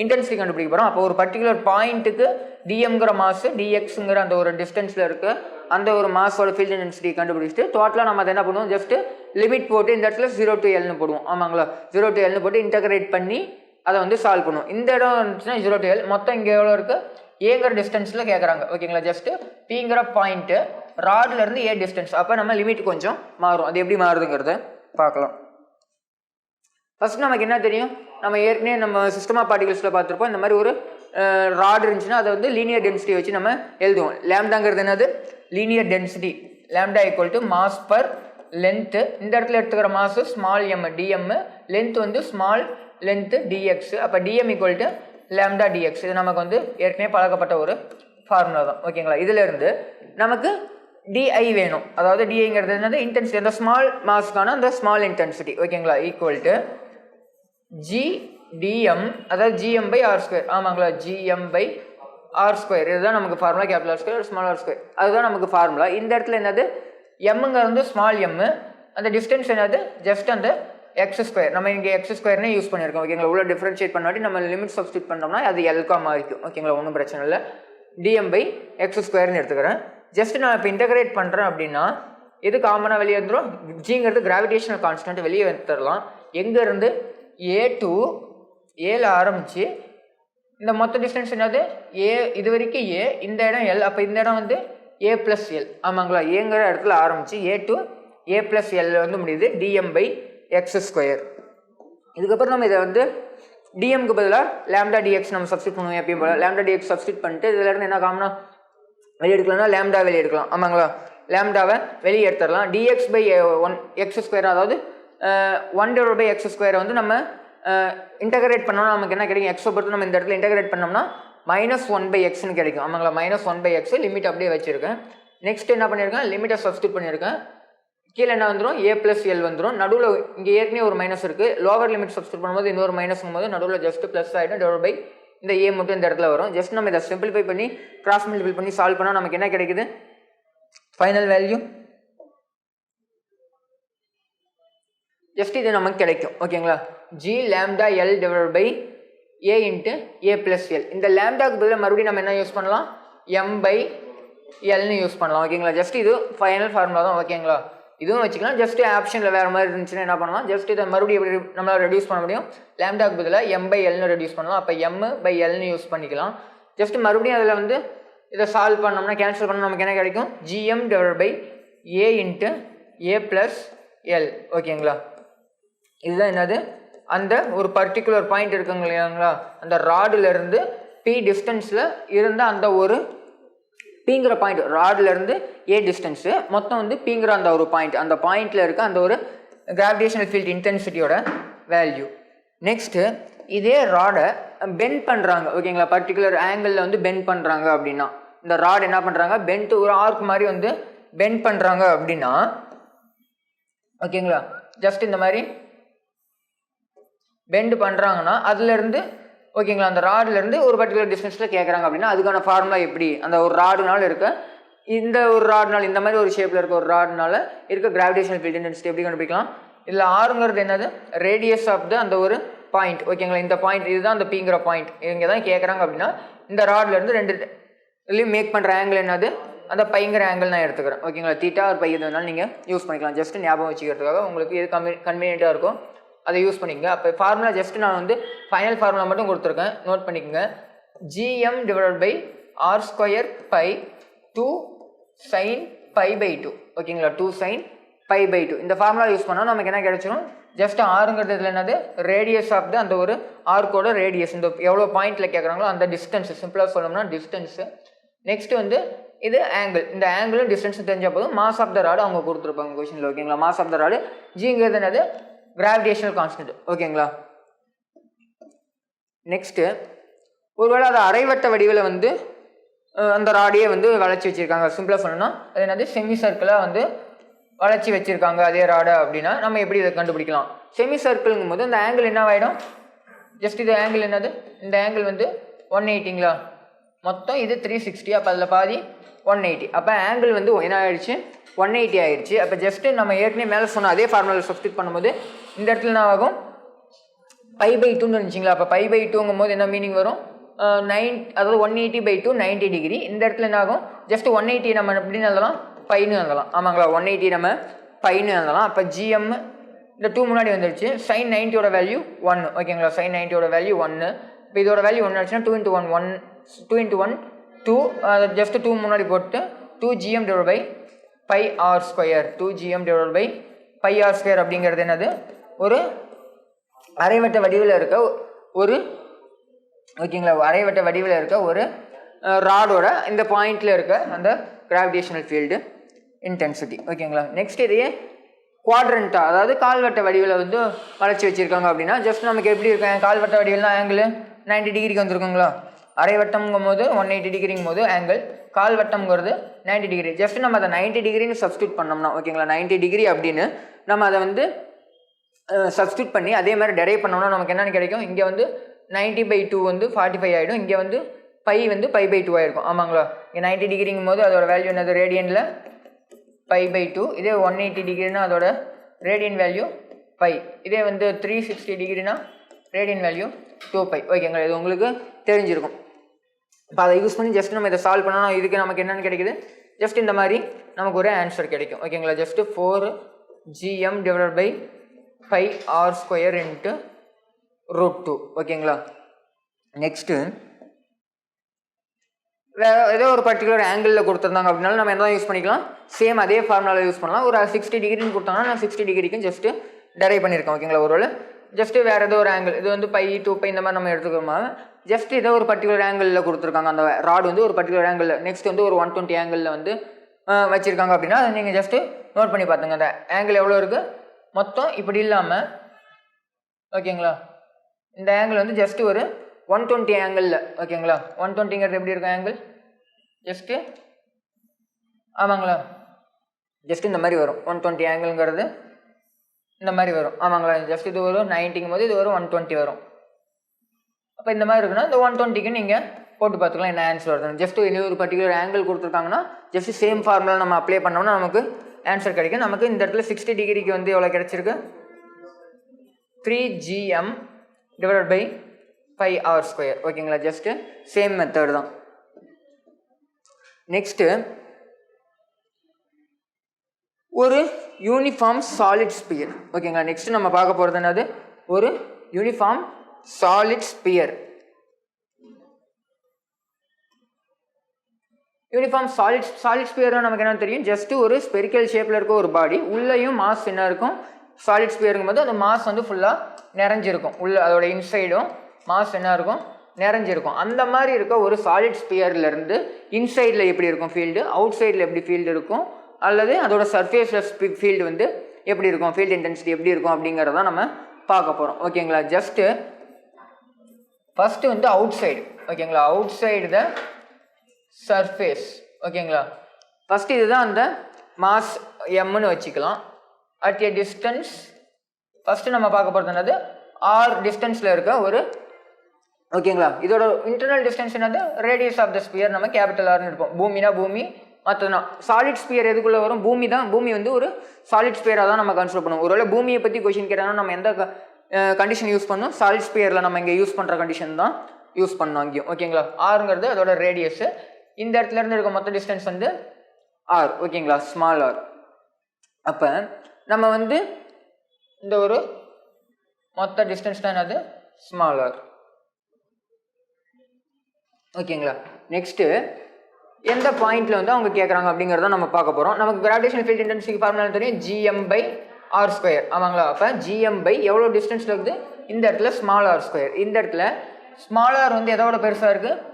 இன்டென்சிட்டி கண்டுபிடிக்க போகிறோம் அப்போ ஒரு பர்டிகுலர் பாயிண்ட்டுக்கு டிஎம்ங்கிற மாசு டிஎக்ஸுங்கிற அந்த ஒரு டிஸ்டன்ஸில் இருக்குது அந்த ஒரு மாஸோட ஃபீல்ட் இன்டென்சிட்டி கண்டுபிடிச்சிட்டு டோட்டலாக நம்ம அதை என்ன பண்ணுவோம்? ஜஸ்ட்டு லிமிட் போட்டு இந்த இடத்துல ஜீரோ டு எல்னு போடுவோம். ஆமாங்களா? ஜீரோ டு எல்னு போட்டு இன்டகிரேட் பண்ணி அதை வந்து சால்வ் பண்ணுவோம். இந்த இடம் இருந்துச்சுன்னா ஜீரோ டு எல் மொத்தம் இங்கே எவ்வளோ இருக்குது ஏங்கிற டிஸ்டன்ஸில் கேட்குறாங்க ஓகேங்களா ஜஸ்ட்டு பிங்கிற பாயிண்ட்டு ராட்லேருந்து ஏ டிஸ்டன்ஸ் அப்போ நம்ம லிமிட் கொஞ்சம் மாறும். அது எப்படி மாறுதுங்கிறத பார்க்கலாம். ஃபஸ்ட் நமக்கு என்ன தெரியும்? நம்ம ஏற்கனவே நம்ம சிஸ்டம் ஆஃப் பார்ட்டிகல்ஸில் பார்த்துருப்போம். இந்த மாதிரி ஒரு ராட் இருந்துச்சுன்னா அதை வந்து லீனியர் டென்சிட்டி வச்சு நம்ம எழுதுவோம். லேம்டாங்கிறது என்னது? Linear density lambda equal to mass per length இந்த இடத்துல எடுத்துக்கிற mass small m dm length வந்து ஸ்மால் லென்த்து டிஎக்ஸ் அப்போ dm equal to lambda dx இது நமக்கு வந்து ஏற்கனவே பழக்கப்பட்ட ஒரு ஃபார்முலா தான். ஓகேங்களா இதிலிருந்து நமக்கு டிஐ வேணும். அதாவது டிஐங்கிறது என்னது? இன்டென்சிட்டி அந்த ஸ்மால் மாஸ்க்கான அந்த ஸ்மால் இன்டென்சிட்டி ஓகேங்களா ஈக்குவல் டு ஜி டிஎம் அதாவது ஜிஎம் பை ஆர் ஸ்கொயர் ஆமாங்களா? ஜிஎம் பை ஆர் ஸ்கொயர் இதுதான் நமக்கு formula capital R square small r square அதுதான் நமக்கு ஃபார்முலா இந்த இடத்துல என்னது? எம்முங்கிறது வந்து ஸ்மால் எம்மு அந்த டிஸ்டன்ஸ் என்னது? ஜஸ்ட் அந்த எக்ஸ் ஸ்கொயர் நம்ம இங்கே எக்ஸ் ஸ்கொயர்னே யூஸ் பண்ணியிருக்கோம். ஓகேங்களா உள்ள டிஃப்ரென்ஷியேட் பண்ணாட்டி நம்ம லிமிட் சப்ஸ்டியூட் பண்ணோம்னா அது எல்கா மாறிக்கும். ஓகேங்களா ஒன்றும் பிரச்சனை இல்லை. டிஎம் பை எக்ஸ் ஸ்கொயர்னு எடுத்துக்கிறேன். ஜஸ்ட் நான் இப்போ இன்டகிரேட் பண்ணுறேன் அப்படின்னா எது காமனாக வெளியே வந்துடும் ஜிங்கிறது கிராவிடேஷனல் கான்ஸ்டன்ட் வெளியே வந்துடலாம் எங்கேருந்து ஏ டு ஏல ஆரம்பித்து இந்த மொத்த டிஸ்டன்ஸ் என்னது? ஏ இது வரைக்கும் ஏ இந்த இடம் எல் அப்போ இந்த இடம் வந்து ஏ ப்ளஸ் எல் ஆமாங்களா? ஏங்கிற இடத்துல ஆரம்பித்து a to a plus l வந்து முடியுது. டிஎம் பை எக்ஸ் ஸ்கொயர் இதுக்கப்புறம் நம்ம இதை வந்து டிஎம்க்கு பதிலாக லேம்டா டிஎக்ஸ் நம்ம சப்ஸ்டிட் பண்ணுவோம் எப்பயும் போல. லேம்டா டிஎக்ஸ் சப்ஸ்டிட் பண்ணிட்டு இதுல இருந்து என்ன காமனா வெளியே எடுக்கலாம்னா லேம்டா வெளியே எடுக்கலாம் ஆமாங்களா லேம்டாவை வெளியே எடுத்துடலாம் dx by one x square அதாவது ஒன் டிவைட் பை எக்ஸ் ஸ்கொயரை வந்து நம்ம இன்டகிரேட் பண்ணோம்னா நமக்கு என்ன கிடைக்கும்? எக்ஸை பொறுத்து நம்ம இந்த இடத்துல இன்டகிரேட் பண்ணோம்னா மைனஸ் ஒன் பை எக்ஸ்னு கிடைக்கும். ஆமாங்களா? Minus one by x limit அப்படியே வச்சிருக்கேன். நெக்ஸ்ட் என்ன பண்ணியிருக்கேன் லிமிட்டை சப்ஸ்டியூட் பண்ணியிருக்கேன் கீழே என்ன வந்துடும் ஏ ப்ளஸ் எல் வந்துடும் நடுவில் இங்கே ஏற்கனவே ஒரு மைனஸ் இருக்குது லோவர் லிமிட் சப்ஸ்டியூட் பண்ணும்போது இன்னொரு மைனஸ்ங்கும் போது நடுவில் ஜஸ்ட் ப்ளஸ் ஆகிடும் டிவைட் பை இந்த ஏ மட்டும் இந்த இடத்துல வரும். ஜஸ்ட் நம்ம இதை சிம்பிளிஃபை பண்ணி கிராஸ் மல்டிபிள் பண்ணி சால்வ் பண்ணால் நமக்கு என்ன கிடைக்குது? ஃபைனல் வேல்யூ ஜஸ்ட் இது நமக்கு கிடைக்கும். ஓகேங்களா G lambda l divide by a into a plus l இந்த லேம்டாக்கு பதிலாக மறுபடியும் நம்ம என்ன யூஸ் பண்ணலாம்? எம் பை எல்னு யூஸ் பண்ணலாம். ஓகேங்களா ஜஸ்ட் இது ஃபைனல் ஃபார்முலா தான். ஓகேங்களா இதுவும் வச்சுக்கலாம். ஜஸ்ட் ஆப்ஷனில் வேறு மாதிரி இருந்துச்சுன்னா என்ன பண்ணலாம்? ஜஸ்ட் இதை மறுபடியும் எப்படி நம்மளால் ரெடியூஸ் பண்ண முடியும்? லேம்டாக்கு பதிலாக எம் பை எல்னு ரெடியூஸ் பண்ணலாம். அப்போ எம் பை எல்னு யூஸ் பண்ணிக்கலாம். ஜஸ்ட் மறுபடியும் அதில் வந்து இதை சால்வ் பண்ணோம்னா கேன்சல் பண்ணால் நமக்கு என்ன கிடைக்கும்? Gm divide by a into a plus l ஓகேங்களா இதுதான் என்னது? அந்த ஒரு பர்டிகுலர் பாயிண்ட் இருக்குங்க இல்லையாங்களா? அந்த ராடுலருந்து பி டிஸ்டன்ஸில் இருந்த அந்த ஒரு பிங்கிற பாயிண்ட் ராட்லேருந்து ஏ டிஸ்டன்ஸு மொத்தம் வந்து பிங்கிற அந்த ஒரு பாயிண்ட் அந்த பாயிண்ட்டில் இருக்க அந்த ஒரு கிராவிடேஷனல் ஃபீல்ட் இன்டென்சிட்டியோட வேல்யூ நெக்ஸ்ட்டு இதே ராடை பெண்ட் பண்ணுறாங்க ஓகேங்களா பர்டிகுலர் ஆங்கிளில் வந்து பெண்ட் பண்ணுறாங்க அப்படின்னா. இந்த ராட் என்ன பண்ணுறாங்க பெண்ட் ஒரு ஆர்க் மாதிரி வந்து பெண்ட் பண்ணுறாங்க அப்படின்னா ஓகேங்களா ஜஸ்ட் இந்த மாதிரி பெண்டு பண்ணுறாங்கன்னா அதுலேருந்து ஓகேங்களா அந்த ராடுலேருந்து ஒரு பர்டிகுலர் டிஸ்டன்ஸில் கேட்குறாங்க அப்படின்னா அதுக்கான ஃபார்முலா எப்படி? அந்த ஒரு ராடுனால இருக்க இந்த ஒரு ராட்னால் இந்த மாதிரி ஒரு ஷேப்பில் இருக்க ஒரு ராடுனால இருக்க கிராவிடேஷனல் ஃபீல்ட் இன்டென்சிட்டி எப்படி கண்டுபிடிக்கலாம்? இதில் ஆறுங்கிறது என்னது? ரேடியஸ் ஆஃப் த அந்த ஒரு பாயிண்ட் ஓகேங்களா இந்த பாயிண்ட் இதுதான் அந்த பிங்கிற பாயிண்ட் இங்கே தான் கேட்குறாங்க அப்படின்னா இந்த ராட்லேருந்து ரெண்டு இதுலேயும் மேக் பண்ணுற ஆங்கிள் என்னது? அந்த பைங்கிற ஆங்கிள் நான் எடுத்துக்கிறேன். ஓகேங்களா தீட்டா ஒரு பை எது வேணாலும் நீங்கள் யூஸ் பண்ணிக்கலாம். ஜஸ்ட் ஞாபகம் வச்சுக்கிறதுக்காக உங்களுக்கு இது கம்மி கன்வீனியண்ட்டாக இருக்கும் அதை யூஸ் பண்ணிக்கங்க. அப்போ ஃபார்முலா ஜஸ்ட் நான் வந்து ஃபைனல் ஃபார்முலா மட்டும் கொடுத்துருக்கேன். நோட் பண்ணிக்கோங்க. Gm divide by r square by two sine pi by two ஓகேங்களா two sine pi by two இந்த ஃபார்முலா யூஸ் பண்ணால் நமக்கு என்ன கிடைச்சிரும்? ஜஸ்ட் ஆறுங்கிறது இதில் என்னது? ரேடியஸ் ஆஃப் த அந்த ஒரு ஆர்க்கோட ரேடியஸ் இந்த எவ்வளோ பாயிண்ட்டில் கேட்குறாங்களோ அந்த டிஸ்டன்ஸ் சிம்பிளாக சொல்லணும்னா டிஸ்டன்ஸு நெக்ஸ்ட் வந்து இது ஆங்கிள் இந்த ஆங்கிளும் டிஸ்டன்ஸும் தெரிஞ்ச போதும். மாஸ் ஆஃப் த ராடு அவங்க கொடுத்துருப்பாங்க கொஷினில் ஓகேங்களா மாஸ் ஆஃப் த ராடு ஜிங்கிறது என்னது? கிராவிடேஷனல் கான்ஸ்டன்ட் ஓகேங்களா நெக்ஸ்ட்டு ஒருவேளை அது அரைவட்ட வடிவில் வந்து அந்த ராடியை வந்து வளைச்சி வச்சுருக்காங்க. சிம்பிளாக சொல்லணும்னா அது என்னது? செமி சர்க்கிளாக வந்து வளைச்சி வச்சுருக்காங்க அதே ராடை அப்படின்னா நம்ம எப்படி இதை கண்டுபிடிக்கலாம்? செமி சர்க்கிள்ங்கும் போது இந்த ஆங்கிள் என்ன ஆகிடும் ஜஸ்ட் இது ஆங்கிள் என்னது? இந்த ஆங்கிள் வந்து ஒன் எயிட்டிங்களா மொத்தம் இது த்ரீ சிக்ஸ்டி அப்போ அதில் பாதி ஒன் எயிட்டி அப்போ ஆங்கிள் வந்து என்ன ஆயிடுச்சு? ஒன் எயிட்டி ஆயிடுச்சு அப்போ ஜஸ்ட்டு நம்ம ஏற்கனவே மேலே சொன்ன அதே ஃபார்முலா சப்ஸ்டிட் பண்ணும்போது இந்த இடத்துல என்ன ஆகும்? பை பை டூன்னு இருந்துச்சிங்களா? அப்போ பை பை டூங்கும் போது என்ன மீனிங் வரும்? நைன் அதாவது one eighty by two ninety degree இந்த இடத்துல என்ன ஆகும்? ஜஸ்ட் ஒன் எயிட்டி நம்ம எப்படின்னு எழுதலாம்? பைன்னு எழுதலாம். ஆமாங்களா? ஒன் எயிட்டி நம்ம பைன்னு எழுதலாம். அப்போ ஜிஎம் இந்த டூ முன்னாடி வந்துருச்சு. சைன் நைன்ட்டியோட வேல்யூ ஒன்று ஓகேங்களா? சைன் நைன்ட்டியோட வேல்யூ ஒன்று இப்போ இதோட வேல்யூ ஒன்று ஆச்சுன்னா two into one one two into one two just two முன்னாடி போட்டு two Gm divide by pi r square two Gm divide by pi r square அப்படிங்கிறது என்னது? ஒரு அரைவட்ட வடிவில் இருக்க ஒரு ஓகேங்களா அரைவட்ட வடிவில் இருக்க ஒரு ராடோட இந்த பாயிண்டில் இருக்க அந்த கிராவிடேஷனல் ஃபீல்டு இன்டென்சிட்டி ஓகேங்களா நெக்ஸ்ட் இதையே குவாட்ரண்ட்டாக அதாவது கால்வட்ட வடிவில் வந்து வளைச்சி வச்சுருக்காங்க அப்படின்னா ஜஸ்ட் நமக்கு எப்படி இருக்கும்? கால்வட்ட வடிவில்னா ஆங்கிள் 90 டிகிரிக்கு வந்திருக்குங்களா? அரைவட்டம்ங்கும் போது ஒன் எயிட்டி டிகிரிங்கும் போது ஆங்கிள் கால்வட்டம்ங்கிறது 90 டிகிரி ஜஸ்ட் நம்ம அதை 90 டிகிரின்னு சப்ஸ்டியூட் பண்ணோம்னா ஓகேங்களா 90 டிகிரி அப்படின்னு நம்ம அதை வந்து சப்ஸ்டியூட் பண்ணி அதே மாதிரி டெரைவ் பண்ணோம்னா நமக்கு என்னென்னு கிடைக்கும்? இங்கே வந்து 90 பை டூ வந்து ஃபார்ட்டி ஃபைவ் ஆகிடும் இங்கே வந்து பை வந்து பை பை டூ ஆயிருக்கும். ஆமாங்களா? இங்கே நைன்ட்டி டிகிரிங்கும் போது அதோட வேல்யூ என்னது? ரேடியனில் pi pi by two one eighty டிகிரினா அதோட ரேடியன் வேல்யூ பை இதே வந்து த்ரீ சிக்ஸ்டி டிகிரினா ரேடியன் வேல்யூ டூ பை ஓகேங்களா இது உங்களுக்கு தெரிஞ்சிருக்கும். இப்போ அதை யூஸ் பண்ணி ஜஸ்ட் நம்ம இதை சால்வ் பண்ணணும் இதுக்கு நமக்கு என்னென்னு கிடைக்குது? ஜஸ்ட் இந்த மாதிரி நமக்கு ஒரு ஆன்சர் கிடைக்கும். ஓகேங்களா just four Gm divide by five r square into root two ஓகேங்களா நெக்ஸ்ட்டு வேறு ஏதோ ஒரு பர்டிகுலர் ஆங்கிளில் கொடுத்துருந்தாங்க அப்படின்னாலும் நம்ம என்ன யூஸ் பண்ணிக்கலாம்? சேம் அதே ஃபார்முலாவில் யூஸ் பண்ணலாம். ஒரு சிக்ஸ்டி டிகிரின்னு கொடுத்தாங்கன்னா நான் சிக்ஸ்டி டிகிரிக்கும் ஜஸ்ட்டு டெரைவ் பண்ணியிருக்கேன். ஓகேங்களா ஒரு ஜஸ்ட்டு வேறு ஏதோ ஒரு ஆங்கிள் இது வந்து பை டூ பை இந்த மாதிரி நம்ம எடுத்துக்கிறோமா ஜஸ்ட் ஏதோ ஒரு பர்டிகுலர் ஆங்கிளில் கொடுத்துருக்காங்க. அந்த ராட் வந்து ஒரு பர்டிகுலர் ஆங்கிளில் நெக்ஸ்ட் வந்து ஒரு ஒன் டுவெண்ட்டி ஆங்கிளில் வந்து வச்சுருக்காங்க வச்சிருக்காங்க அப்படின்னா அதை நீங்கள் ஜஸ்ட்டு நோட் பண்ணி பார்த்துங்க. அந்த ஆங்கிள் எவ்வளோ இருக்குது மொத்தம் இப்படி இல்லாமல் ஓகேங்களா இந்த ஆங்கிள் வந்து ஜஸ்ட் ஒரு ஒன் டுவெண்ட்டி ஆங்கிளில் ஓகேங்களா ஒன் டுவெண்ட்டிங்கிறது எப்படி இருக்கும் ஆங்கிள் ஜஸ்ட்டு ஆமாங்களா? ஜஸ்ட் இந்த மாதிரி வரும். ஒன் டுவெண்ட்டி ஆங்கிள்ங்கிறது இந்த மாதிரி வரும். ஆமாங்களா? ஜஸ்ட் இது வரும் நைன்ட்டிங்கும் போது இது வரும் ஒன் டுவெண்ட்டி வரும். அப்போ இந்த மாதிரி இருக்குன்னா இந்த ஒன் டுவெண்ட்டிக்கு நீங்கள் போட்டு பார்த்துக்கலாம் என்ன ஆன்சர் வருது ஜஸ்ட் இனி ஒரு பர்டிகுலர் ஆங்கிள் கொடுத்துருக்காங்கன்னா ஜஸ்ட் சேம் ஃபார்முலா நம்ம அப்ளை பண்ணோம்னா நமக்கு ஆன்சர் கிடைக்கும். நமக்கு இந்த இடத்துல சிக்ஸ்டி டிகிரிக்கு வந்து எவ்வளோ கிடைச்சிருக்கு? Three Gm divide by five r square ஓகேங்களா ஜஸ்ட்டு சேம் மெத்தட் தான். நெக்ஸ்ட்டு ஒரு யூனிஃபார்ம் சாலிட் ஸ்பியர் ஓகேங்களா நெக்ஸ்ட் நம்ம பார்க்க போகிறது என்னது? ஒரு uniform solid sphere uniform solid solid ஸ்பியர்னா நமக்கு என்ன தெரியும்? ஜஸ்ட் ஒரு ஸ்பெரிக்கல் ஷேப்பில் இருக்க ஒரு பாடி உள்ளேயும் மாஸ் என்ன இருக்கும்? சாலிட் ஸ்பியருங்கும் போது அந்த மாஸ் வந்து ஃபுல்லாக நிறைஞ்சிருக்கும். உள்ள அதோட இன்சைடும் மாஸ் என்ன இருக்கும்? நிறைஞ்சிருக்கும். அந்த மாதிரி இருக்க ஒரு சாலிட் ஸ்பியர்லேருந்து இன்சைடில் எப்படி இருக்கும் ஃபீல்டு அவுட் சைடில் எப்படி ஃபீல்டு இருக்கும்? அல்லது அதோட சர்ஃபேஸில் ஃபீல்டு வந்து எப்படி இருக்கும்? ஃபீல்டு இன்டென்சிட்டி எப்படி இருக்கும் அப்படிங்கிறத நம்ம பார்க்க போகிறோம் ஓகேங்களா ஜஸ்ட்டு ஃபஸ்ட்டு வந்து அவுட் சைடு ஓகேங்களா அவுட் சைடு த சர்ஃபேஸ் ஓகேங்களா ஃபஸ்ட்டு இதுதான் அந்த மாஸ் எம்னு வச்சுக்கலாம். அட் எ டிஸ்டன்ஸ் ஃபஸ்ட்டு நம்ம பார்க்க போகிறது என்னது? ஆர் டிஸ்டன்ஸில் இருக்க ஒரு ஓகேங்களா இதோட இன்டர்னல் டிஸ்டன்ஸ் என்னது? ரேடியஸ் ஆஃப் த ஸ்பியர் நம்ம கேபிட்டல் ஆர்னு இருப்போம் பூமினா பூமி மற்ற சாலிட் ஸ்பியர் எதுக்குள்ளே வரும்? பூமி தான். பூமி வந்து ஒரு சாலிட் ஸ்பியராக தான் நம்ம கன்சிடர் பண்ணுவோம். ஒருவேளை பூமியை பற்றி கொஷின் கேட்டாங்கன்னா நம்ம எந்த கண்டிஷன் யூஸ் பண்ணோம்? சாலிட் ஸ்பியரில் நம்ம இங்கே யூஸ் பண்ணுற கண்டிஷன் தான் யூஸ் பண்ணோம் அங்கேயும் ஓகேங்களா ஆறுங்கிறது அதோட ரேடியஸு இந்த இடத்துல இருந்து இருக்க மொத்த டிஸ்டன்ஸ் வந்து ஆர் ஓகேங்களா ஸ்மால் ஆர் அப்போ நம்ம வந்து இந்த ஒரு மொத்த டிஸ்டன்ஸ் தான் என்னது? ஸ்மால் ஆர் ஓகேங்களா நெக்ஸ்ட்டு எந்த பாயிண்ட்ல வந்து அவங்க கேட்குறாங்க அப்படிங்கிறத நம்ம பார்க்க போகிறோம் நமக்கு கிராவிடேஷன் ஃபீல்ட் இன்டென்சிட்டி ஃபார்முலா தெரியும் ஜிஎம் பை ஆர் ஸ்கொயர் ஆமாங்களா? அப்போ ஜிஎம் பை எவ்வளோ டிஸ்டன்ஸில் இருக்குது? இந்த இடத்துல ஸ்மால் ஆர் ஸ்கொயர் இந்த இடத்துல ஸ்மால் ஆர் வந்து எதோட பெருசாக இருக்குது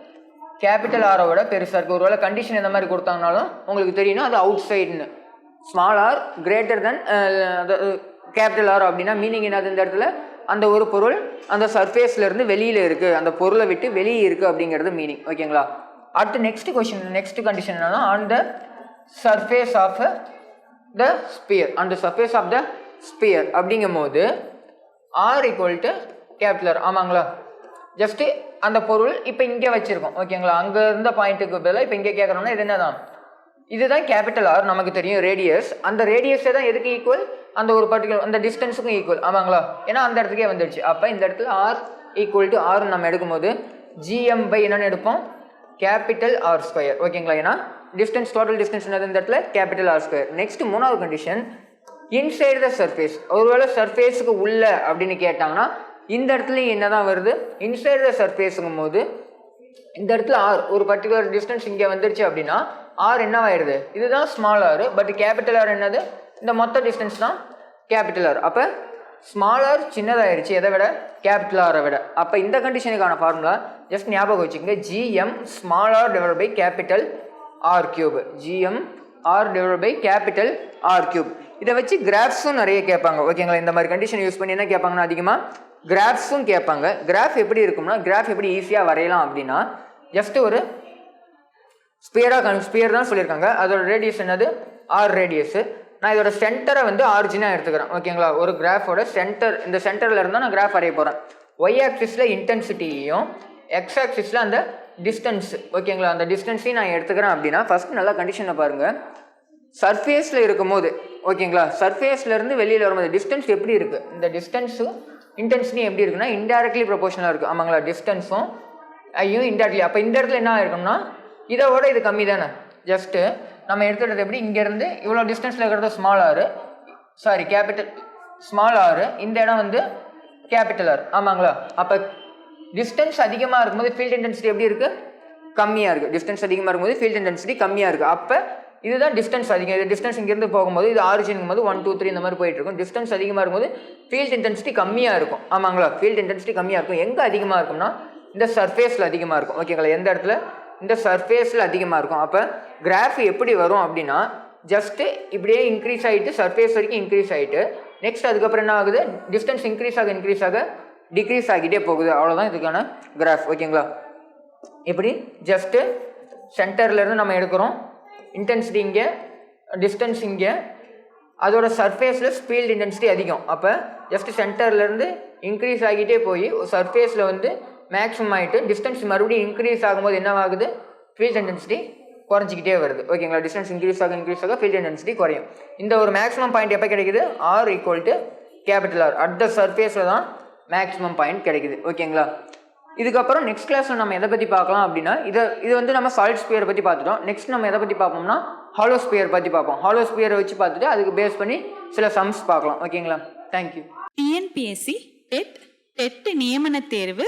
கேபிட்டல் ஆரோட பெருசாக இருக்குது ஒருவேளை கண்டிஷன் எந்த மாதிரி கொடுத்தாங்கனாலும் உங்களுக்கு தெரியணும் அது அவுட் சைடுன்னு small r greater than capital r அப்படின்னா மீனிங் என்னது? இந்த இடத்துல அந்த ஒரு பொருள் அந்த சர்ஃபேஸ்லேருந்து வெளியில் இருக்குது அந்த பொருளை விட்டு வெளியே இருக்குது அப்படிங்கிறது மீனிங் ஓகேங்களா அடுத்து நெக்ஸ்ட் கொஷின் நெக்ஸ்ட் கண்டிஷன் என்னன்னா on the surface of the sphere அந்த சர்ஃபேஸ் ஆஃப் த ஸ்பியர் அப்படிங்கும் போது R equal to capital R ஆமாங்களா? Just அந்த பொருள் இப்போ இங்கே வச்சுருக்கோம். ஓகேங்களா அங்கே இருந்த பாயிண்ட்டுக்கு பதிலாக இப்போ இங்கே கேட்குறோம்னா இது என்னதான்? இதுதான் கேபிட்டல் ஆர் நமக்கு தெரியும் ரேடியஸ் அந்த ரேடியஸே தான் எதுக்கு ஈக்குவல் அந்த ஒரு பர்டிகுலர் அந்த டிஸ்டன்ஸுக்கும் ஈக்குவல் ஆமாங்களா? ஏன்னா அந்த இடத்துக்கே வந்துடுச்சு. அப்போ இந்த இடத்துல ஆர் ஈக்குவல் டு ஆர் நம்ம எடுக்கும்போது ஜிஎம் பை என்னென்னு எடுப்போம்? கேபிட்டல் ஆர் ஸ்கொயர் ஓகேங்களா ஏன்னா டிஸ்டன்ஸ் டோட்டல் டிஸ்டன்ஸ் என்னது இந்த இடத்துல? கேபிட்டல் ஆர் ஸ்கொயர் நெக்ஸ்ட் மூணாவது கண்டிஷன் இன்சைடு த சர்ஃபேஸ் ஒருவேளை சர்ஃபேஸுக்கு உள்ள அப்படின்னு கேட்டாங்கன்னா இந்த இடத்துலையும் என்ன தான் வருது? இன்சைடு த சர்ஃபேஸுங்கும் போது இந்த இடத்துல ஆர் ஒரு பர்டிகுலர் டிஸ்டன்ஸ் இங்கே வந்துருச்சு அப்படின்னா ஆர் என்னவாயிடுது இதுதான் small r but capital r என்னது? இந்த மொத்த டிஸ்டன்ஸ் தான் கேபிட்டல் ஆர் அப்போ ஸ்மாலர் ஆர் சின்னதாயிருச்சு எதை விட? கேபிட்டல் ஆரை விட. அப்போ இந்த கண்டிஷனுக்கான ஃபார்முலா ஜஸ்ட் ஞாபகம் வச்சுக்கோங்க. Gm small r divide by capital r cube Gm r divide by capital r cube இதை வச்சு கிராஃப்ஸும் நிறைய கேட்பாங்க. ஓகேங்களா இந்த மாதிரி கண்டிஷன் யூஸ் பண்ணி என்ன கேட்பாங்கன்னா அதிகமாக கிராஃப்ஸும் கேட்பாங்க. கிராஃப் எப்படி இருக்கும்னா கிராஃப் எப்படி ஈஸியாக வரையலாம் அப்படின்னா ஜஸ்ட் ஒரு ஸ்பியராக ஸ்பியர் தான் சொல்லியிருக்காங்க. அதோட ரேடியஸ் என்னது? ஆர் ரேடியஸு நான் இதோட சென்டரை வந்து ஆரிஜினாக எடுத்துக்கிறேன். ஓகேங்களா ஒரு கிராஃபோட சென்டர் இந்த சென்டரில் இருந்தால் நான் கிராஃப் வரைய போகிறேன் ஒய் ஆக்சிஸில் இன்டென்சிட்டியையும் எக்ஸ் ஆக்சிஸில் அந்த டிஸ்டன்ஸ் ஓகேங்களா அந்த டிஸ்டன்ஸையும் நான் எடுத்துக்கிறேன் அப்படின்னா ஃபஸ்ட் நல்லா கண்டிஷனை பாருங்கள் சர்ஃபேஸில் இருக்கும்போது ஓகேங்களா சர்ஃபேஸ்லேருந்து வெளியில் வரும்போது டிஸ்டன்ஸ் எப்படி இருக்குது இந்த டிஸ்டன்ஸும் இன்டென்சிட்டியும் எப்படி இருக்குன்னா இன்டெரக்ட்லி ப்ரொபோஷனலாக இருக்குது ஆமாங்களா? டிஸ்டன்ஸும் ஐயும் இன்டெரக்ட்லி அப்போ இந்த இடத்துல என்ன ஆயிருக்கும்னா இதோட இது கம்மி தானே? ஜஸ்ட்டு நம்ம எடுத்துக்கிறது எப்படி? இங்கேருந்து இவ்வளோ டிஸ்டன்ஸில் இருக்கிறது ஸ்மால் ஆறு சாரி கேபிட்டல் ஸ்மால் ஆறு இந்த இடம் வந்து கேபிட்டல் ஆர் ஆமாங்களா? அப்போ டிஸ்டன்ஸ் அதிகமாக இருக்கும்போது ஃபீல்ட் இன்டென்சிட்டி எப்படி இருக்குது கம்மியாக இருக்குது டிஸ்டன்ஸ் அதிகமாக இருக்கும்போது ஃபீல்ட் இன்டென்சிட்டி கம்மியாக இருக்குது அப்போ இதுதான் டிஸ்டன்ஸ் அதிகம். இது டிஸ்டன்ஸ் இங்கேருந்து போகும்போது இது ஆரிஜினும் போது ஒன் டூ த்ரீ இந்த மாதிரி போயிட்டு இருக்கும். டிஸ்டன்ஸ் அதிகமாக இருக்கும்போது ஃபீல்ட் இன்டென்சிட்டி கம்மியாக இருக்கும். ஆமாங்களா? ஃபீல்ட் இன்டென்சிட்டி கம்மியாக இருக்கும். எங்கே அதிகமாக இருக்கும்னா இந்த சர்ஃபேஸில் அதிகமாக இருக்கும். ஓகேங்களா எந்த இடத்துல? இந்த சர்ஃபேஸில் அதிகமாக இருக்கும். அப்போ கிராஃப் எப்படி வரும் அப்படின்னா ஜஸ்ட்டு இப்படியே இன்க்ரீஸ் ஆகிட்டு சர்ஃபேஸ் வரைக்கும் இன்க்ரீஸ் ஆகிட்டு நெக்ஸ்ட் அதுக்கப்புறம் என்ன ஆகுது? டிஸ்டன்ஸ் இன்க்ரீஸ் ஆக இன்க்ரீஸ் ஆக டிக்ரீஸ் ஆகிட்டே போகுது. அவ்வளோதான் இதுக்கான கிராஃப் ஓகேங்களா இப்படி ஜஸ்ட்டு சென்டர்லேருந்து நம்ம எடுக்கிறோம். இன்டென்சிட்டி இங்கே டிஸ்டன்ஸ் இங்கே. அதோட சர்ஃபேஸில் ஸ்பீல்ட் இன்டென்சிட்டி அதிகம். அப்போ ஜஸ்ட் சென்டர்லேருந்து இன்க்ரீஸ் ஆகிட்டே போய் சர்ஃபேஸில் வந்து மேக்ஸிமம் ஆகிட்டு டிஸ்டன்ஸ் மறுபடியும் இன்க்ரீஸ் ஆகும்போது என்ன ஆகுது ஃபீல்ட் இன்டென்சிட்டி குறைஞ்சிக்கிட்டே வருது. ஓகேங்களா டிஸ்டன்ஸ் இன்க்ரீஸ் ஆக இன்க்ரீஸ் ஆக ஃபீல்ட் இன்டென்சிட்டி குறையும். இந்த ஒரு மேக்ஸிமம் பாயிண்ட் எப்போ கிடைக்குது? R equal to capital r at the சர்ஃபேஸில் தான் மேக்ஸிமம் பாயிண்ட் கிடைக்குது. ஓகேங்களா இதுக்கப்புறம் நெக்ஸ்ட் கிளாஸில் நம்ம எதை பற்றி பார்க்கலாம் அப்படின்னா இதை இது வந்து நம்ம சால்ட் ஸ்பியரை பற்றி பார்த்துட்டோம். நெக்ஸ்ட் நம்ம எதை பற்றி பார்ப்போம்னா ஹாலோ ஸ்பியர் பற்றி பார்ப்போம். ஹாலோ ஸ்பியரை வச்சு பார்த்துட்டு அதுக்கு பேஸ் பண்ணி சில சம்ஸ் பார்க்கலாம். ஓகேங்களா தேங்க்யூ டிஎன்பிஎஸ்சி டெட் டெட் நியமன தேர்வு